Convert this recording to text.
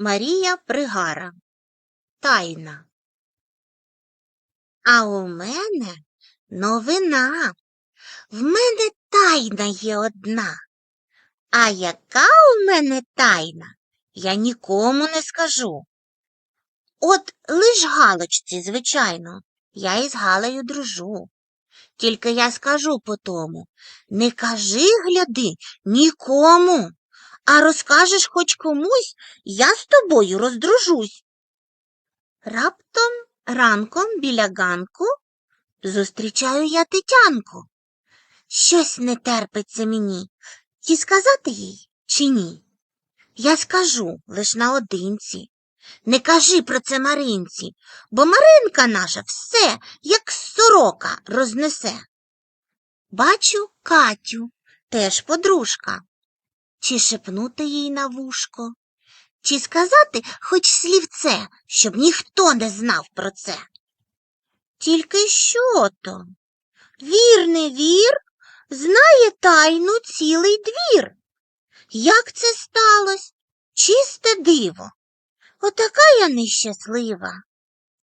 Марія Пригара. Тайна. А у мене новина. В мене тайна є одна. А яка у мене тайна, я нікому не скажу. От лиш Галочці, звичайно, я із Галею дружу. Тільки я скажу по тому, не кажи, гляди, нікому, а розкажеш хоч комусь, я з тобою роздружусь. Раптом ранком біля ганку зустрічаю я Тетянку. Щось не терпиться мені, чи сказати їй, чи ні. Я скажу лиш наодинці. Не кажи про це Маринці, бо Маринка наша все, як сорока, рознесе. Бачу Катю, теж подружка. Чи шепнути їй на вушко, чи сказати хоч слівце, щоб ніхто не знав про це. Тільки що то? Вір, не вір, знає тайну цілий двір. Як це сталося? Чисте диво. Отака я нещаслива.